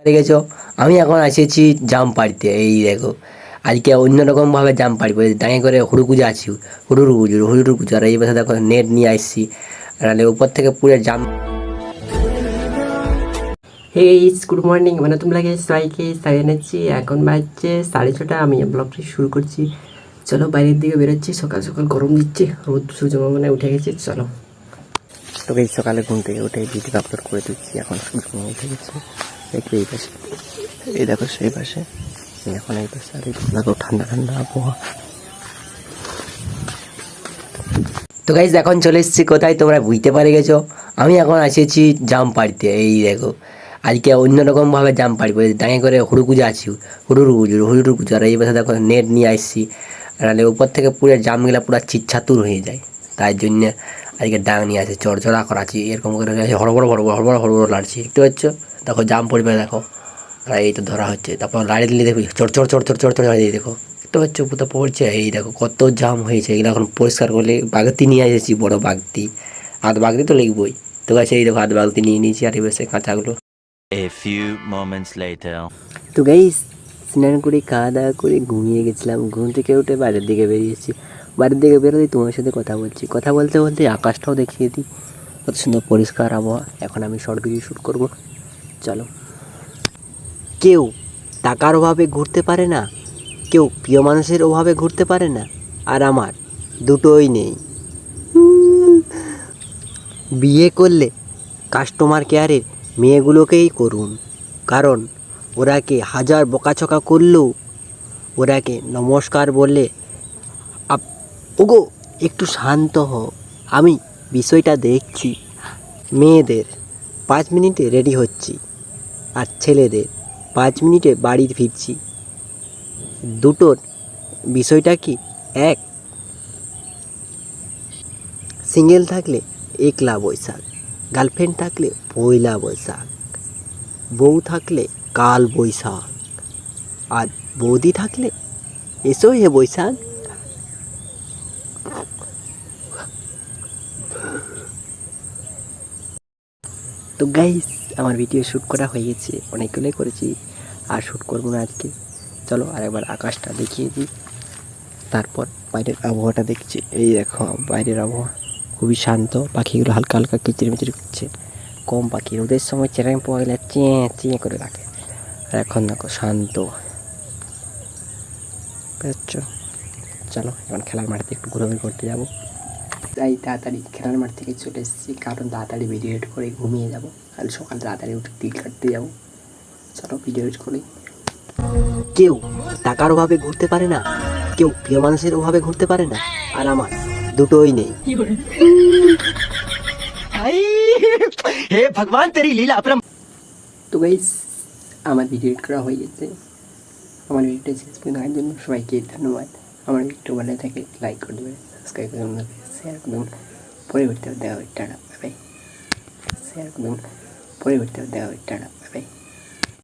পেরে গেছো? আমি এখন এসেছি জাম পাড়িতে এই দেখো। আজকে অন্যরকমভাবে জাম পাড়বো দাঁড়িয়ে করে হুড়ু কুজো আছি হুড়ুর কুজো হুড়ুর কুজো আর এই বছর দেখো নেট নিয়ে আসছি নাহলে উপর থেকে পুরো জাম হে গুড মর্নিং মানে তোমরা সবাইকে জানাচ্ছি এখন বাজছে সাড়ে ছটা আমি ব্লগটি শুরু করছি। চলো বাইরের দিকে বেরোচ্ছি সকাল সকাল গরম দিচ্ছে রোদ সূর্য মানে উঠে গেছে চলো। তো এই সকালে ঘুম থেকে উঠে ভিডিও আপলোড করে দিচ্ছি এখন সূর্য উঠে গেছে। দেখো এই পাশে। এই দেখো সেই পাশে। এখন এই পাশে। আর দেখো ঠান্ডা ঠান্ডা আবহাওয়া। তো গাইজ এখন চলে এসেছি কোথায়? তোমরা বুঝতে পারে গেছো। আমি এখন এসেছি জাম পাড়তে এই দেখো, আজকে অন্যরকমভাবে জাম পাড়বো দাঁড়িয়ে করে হুড়ু কুজো আছি। হুড়ুর কুজো হুড়ুর কুজো আর এই বছর দেখো নেট নিয়ে আসছি। নাহলে উপর থেকে পুরো জামগুলো পুরো চিচ্ছাতুর হয়ে যায়। তাই জন্য আজকে ডাং নিয়ে আসে চড়চড়া করাচ্ছি এরকম করে আছে বড় বড় হড়বড় হড়বড় হড়বড় হড়বড় লাড়ছি দেখতে পাচ্ছ? দেখো জাম পড়বে দেখো। আর এই তো ধরা হচ্ছে তারপর লাড়ি দিলে দেখো চড় চড় চড় চড় চড় চড় হয়ে দেখো। দেখতে পাচ্ছ? পুরো পড়ছে এই দেখো কত জাম হয়েছে এগুলো এখন পরিষ্কার করলে বাগতি নিয়ে এসেছি বড় বাগতি। হাত বাগতি তো লিখবই। তো গাছ এই দেখো হাত বাগতি নিয়ে নিয়েছি আর এবার সে কাঁচাগুলো। A few moments later. তো গাইস স্নান করে, খাওয়া দাওয়া করে ঘুমিয়ে গেছিলাম। ঘুম থেকে উঠে বাইরের দিকে বেরিয়েছি বাইরের দিকে বেরোতেই তোমার সাথে কথা বলছি। কথা বলতে বলতে আকাশটাও দেখিয়ে দিই। কত সুন্দর পরিষ্কার আবহাওয়া। এখন আমি শর্ট ভিডিও শ্যুট করব। চলো। কেউ টাকার অভাবে ঘুরতে পারে না। কেউ প্রিয় মানুষের অভাবে ঘুরতে পারে না। আর আমার দুটোই নেই। বিয়ে করলে কাস্টমার কেয়ারের মেয়েগুলোকেই করুন। কারণ ওরাকে হাজার বকাছকা করলেও ওরাকে নমস্কার বললে, আপ, ওগো, একটু শান্ত হ আমি বিষয়টা দেখছি। মেয়েদের পাঁচ মিনিটে রেডি হচ্ছি আর ছেলেদের পাঁচ মিনিটে বাড়ি ফিরছি। দুটোর বিষয়টা কি এক? সিঙ্গেল থাকলে একলা বৈশাখ, গার্লফ্রেন্ড থাকলে পয়লা বৈশাখ, বউ থাকলে কাল বৈশাখ। আর বৌদি থাকলে এসো হে বৈশাখ। তো গাইস আমার ভিডিও শ্যুট করা হয়ে গেছে। অনেকগুলোই করেছি। আর শ্যুট করব না আজকে। চলো আর একবার আকাশটা দেখিয়ে দিই। তারপর বাইরের আবহাওয়াটা দেখছি। এই দেখো, বাইরের আবহাওয়া খুবই শান্ত। পাখিগুলো হালকা হালকা কিচিরমিচির করছে। কম পাখি। রোদের সময় চেরাং পাওয়া গেলে চেঁ চেঁ করে রাখে। আর এখন দেখো শান্ত। চলো এখন খেলার মাঠে একটু ঘোরাঘুরি করতে যাব। তাই তাড়াতাড়ি খেলার মাঠ থেকে চলে এসেছি কারণ তাড়াতাড়ি ভিডিও এড করে ঘুমিয়ে যাব। আর সকাল তাড়াতাড়ি উঠে তিল কাটতে যাব। চলো ভিডিও এড করি। কেউ টাকার অভাবে ঘুরতে পারে না কেউ প্রিয় মানুষের অভাবে ঘুরতে পারে না আর আমার দুটোই নেই। হে ভগবান তেরি লীলা তো গাইস আমার ভিডিও করা হয়ে গেছে। আমার ভিডিওটা শেষ পর্যন্ত দেখার জন্য সবাইকে ধন্যবাদ। আমার ভিডিও ভালো থাকে লাইক করে দেবেন সাবস্ক্রাইব করে দেবেন শেয়ার করে দেবেন। পরবর্তীতে দেখা হবে টাটা বাই শেয়ার করে দেবেন, পরবর্তীতে দেখা হবে টাটা বাই